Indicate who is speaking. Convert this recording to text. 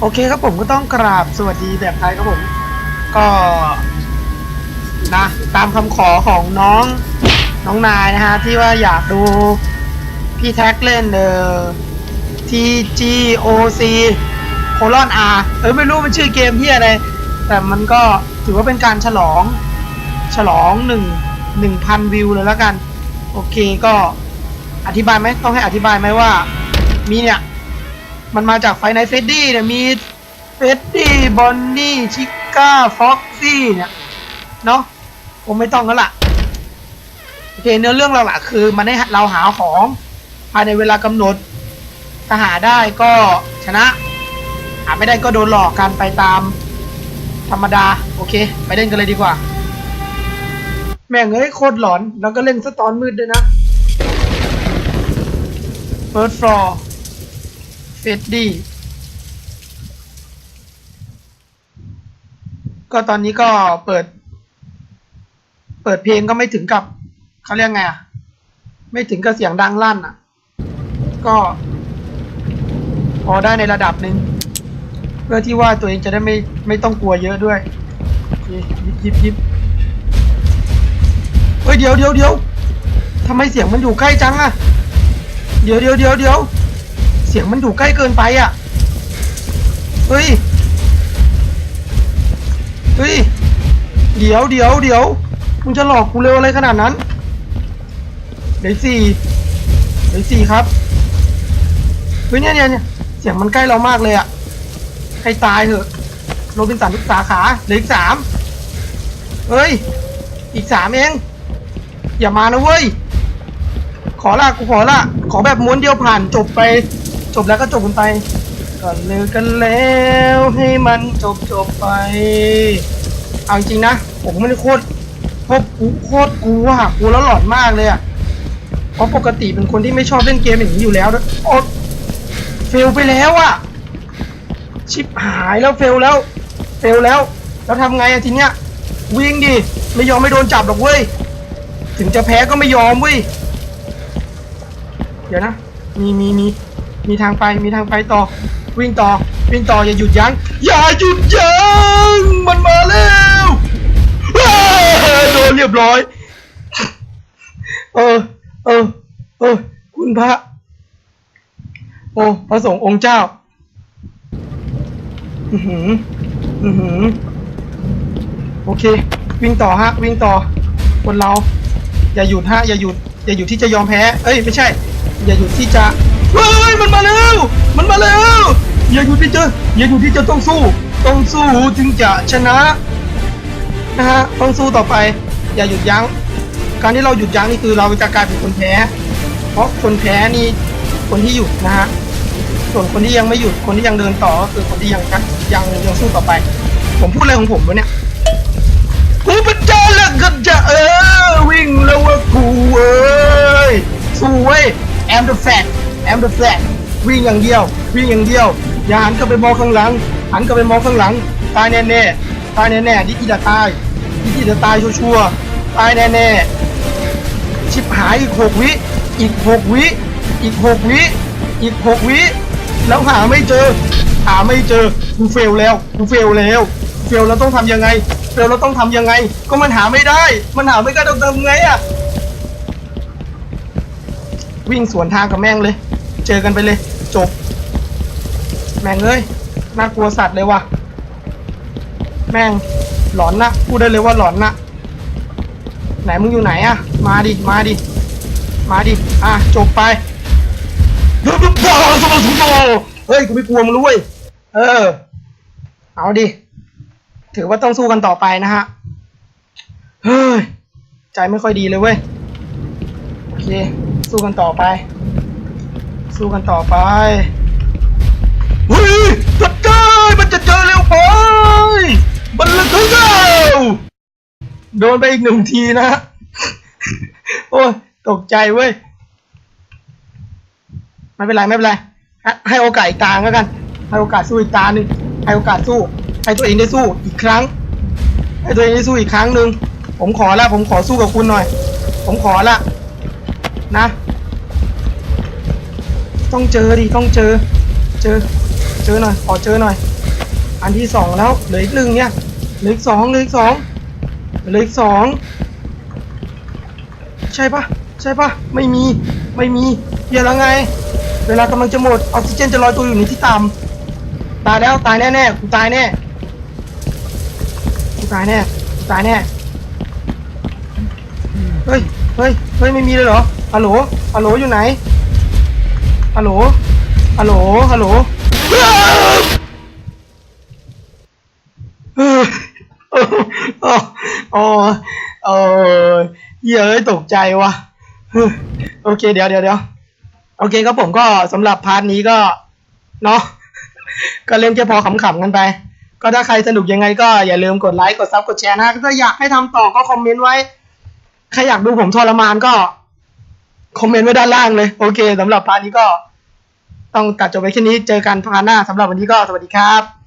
Speaker 1: โอเคครับผมก็ต้องกราบสวัสดีแบบไทยครับผม ก็นะตามคำขอของน้องน้องนายนะฮะ ที่ว่าอยากดูพี่แท็กเล่นเออ TGOC โคลอน R เออไม่รู้มันชื่อเกมที่อะไร แต่มันก็ถือว่าเป็นการฉลอง ฉลองหนึ่งหนึ่งพันวิวเลยแล้วกัน โอเคก็อธิบายไหมต้องให้อธิบายไหมว่า มีเนี่ย มันมาจากไฟในเฟดดี้เนี่ยมีเฟดดี้บอนนี่ชิก้าฟ็อกซี่เนี่ยเนาะผมไม่ต้องแล้วล่ะโอเคเนื้อเรื่องหลักๆคือมันให้เราหาของภายในเวลากำหนดถ้าหาได้ก็ชนะ หาไม่ได้ก็โดนหลอกกันไปตามธรรมดา โอเค ไปเล่นกันเลยดีกว่า แม่งเอ้ยโคตรหลอน แล้วก็เล่นสตอนมืดด้วยนะ First floor เฟดดี้ก็ตอนนี้ก็เปิด เปิดเพลงก็ไม่ถึงกับเขาเรียกไงอะ ไม่ถึงกับเสียงดังลั่นอะ ก็พอได้ในระดับหนึ่งเพื่อที่ว่าตัวเองจะได้ไม่ไม่ต้องกลัวเยอะด้วยยิบยิบยิบเฮ้ยเดี๋ยวเดี๋ยวเดี๋ยวทำไมเสียงมันอยู่ใกล้จังอะเดี๋ยวเดี๋ยวเดี๋ยวเดี๋ยว เสียงมันอยู่ใกล้เกินไปอะเฮ้ย เฮ้ย เดี๋ยวเดี๋ยวเดี๋ยวมึงจะหลอกกูเร็วอะไรขนาดนั้น เดี๋ยวสี่เดี๋ยวสี่ครับ เฮ้ยเนี่ยเนี่ยเนี่ยเสียงมันใกล้เรามากเลยอะให้ตายเถอะ โรบินสันทุกสาขาเหลืออีกสามเฮ้ย อีกสามเอง อย่ามานะเว้ย ขอละกูขอละ ขอแบบม้วนเดียวผ่านจบไป จบแล้วก็จบกันไปก็เลิกกันแล้วให้มันจบจบไปเอาจริงนะ ผมไม่ได้โคตรโคตรกูโคตรกลัวอะกลัวแล้วหลอนมากเลยอะเพราะปกติเป็นคนที่ไม่ชอบเล่นเกมอย่างนี้อยู่แล้วด้วยโอ๊เฟลไปแล้วอะชิบหายแล้วเฟลแล้ว เฟลแล้ว แล้วทำไงอะทีเนี้ยวิ่งดิไม่ยอมไม่โดนจับหรอกเว้ย ถึงจะแพ้ก็ไม่ยอมเว้ย เดี๋ยวนะ มีมีมี มีทางไปมีทางไปต่อ วิ่งต่อวิ่งต่ออย่าหยุดยั้งอย่าหยุดยั้งมันมาแล้วโดนเรียบร้อย เออเออเออคุณพระ โอ้พระสงฆ์องค์เจ้า อือหือ อือหือ โอเค วิ่งต่อฮะ วิ่งต่อ คนเรา อย่าหยุดฮะ อย่าหยุด อย่าหยุดที่จะยอมแพ้ เอ้ย ไม่ใช่ อย่าหยุดที่จะ ยมันมาแล้ว มันมาแล้วอย่าหยุดที่เจะอย่าหยุดที่เจะต้องสู้ ต้องสู้ถึงจะชนะนะฮะต้องสู้ต่อไป อย่าหยุดยั้ง การที่เราหยุดยั้งนี่คือเราจะกลายเป็นคนแพ้ เพราะคนแพ้นี่คนที่หยุดนะฮะส่วนคนที่ยังไม่หยุดคนที่ยังเดินต่อก็คือคนที่ยังยังยังสู้ต่อไป ผมพูดอะไรของผมวะเนี่ยกูเป็นเจ้าแล้วก็จะเออวิ่งแล้วว่ากูเอ้ยสู้เว้ย I'm the fat fat I'm the fat วิ่งอย่างเดียว วิ่งอย่างเดียว อย่าหันกลับไปมองข้างหลัง หันกลับไปมองข้างหลัง ตายแน่ๆตายแน่ๆดิจิตาตายดิจิตาตายชัวร์ๆตายแน่ๆชิบหายอีกหกวิ อีกหกวิ อีกหกวิ อีกหกวิ แล้วหาไม่เจอ หาไม่เจอ กูเฟลแล้วกูเฟลแล้ว เฟลแล้วต้องทำยังไง เฟลแล้วต้องทำยังไง ก็มันหาไม่ได้ มันหาไม่ได้ต้องทำไงอะวิ่งสวนทางกับแม่งเลย จอกันไปเลย จบ แม่งเอ้ยน่ากลัวสัตว์เลยว่ะ แม่งหลอนนะพูดได้เลยว่าหลอนนะไหนมึงอยู่ไหนอะมาดิมาดิมาดิอะจบไปเฮ้ยสมาสุโตเฮ้ยกูไม่กลัวมึงรู้เว้ยเออ เอาดิถือว่าต้องสู้กันต่อไปนะฮะเฮ้ยใจไม่ค่อยดีเลยเว้ยโอเค สู้กันต่อไป สู้กันต่อไปเฮ้ยจัดการมันจะเจอเร็วไปมันเลยถึงแล้วโดนไปอีกหนึ่งทีนะ โอ้ยตกใจเว้ย ไม่เป็นไรไม่เป็นไร ให้โอกาสอีกตาแล้วกัน ให้โอกาสสู้อีกตาหนึ่งให้โอกาสสู้ ให้ตัวเองได้สู้อีกครั้ง ให้ตัวเองได้สู้อีกครั้งหนึ่ง ผมขอละผมขอสู้กับคุณหน่อย ผมขอละนะ ต้องเจอดิต้องเจอ เจอ เจอหน่อยขอเจอหน่อย อันที่สองแล้วเหลืออีกหนึ่งเนี่ยเหลืออีกสองเหลืออีกสองเหลืออีกสองใช่ปะใช่ปะไม่มีไม่มีเหี้ยแล้วไง เวลากำลังจะหมดออกซิเจนจะลอยตัวอยู่ในที่ต่ำตายแล้วตายแน่ๆกูตายแน่กูตายแน่กูตายแน่เฮ้ยเฮ้ยเฮ้ยไม่มีเลยเหรอฮัลโหลฮัลโหลอยู่ไหน ฮัลโหล ฮัลโหล ฮัลโหลเออโอ้โอ้โอ้โอ้เยเอ้ตกใจว่ะโอเค เดี๋ยวเดี๋ยวเดี๋ยวโอเคครับผมก็สำหรับพาร์ทนี้ก็ เนาะก็เล่นแค่พอขำๆกันไป ก็ถ้าใครสนุกยังไงก็อย่าลืมกดไลค์ กดซับกดแชร์นะ ถ้าอยากให้ทำต่อก็คอมเมนต์ไว้ ใครอยากดูผมทรมานก็ คอมเมนต์ไว้ด้านล่างเลย โอเคสำหรับพาร์ทนี้ก็ต้องตัดจบไปแค่นี้ เจอกันพาร์ทหน้าสำหรับวันนี้ก็สวัสดีครับ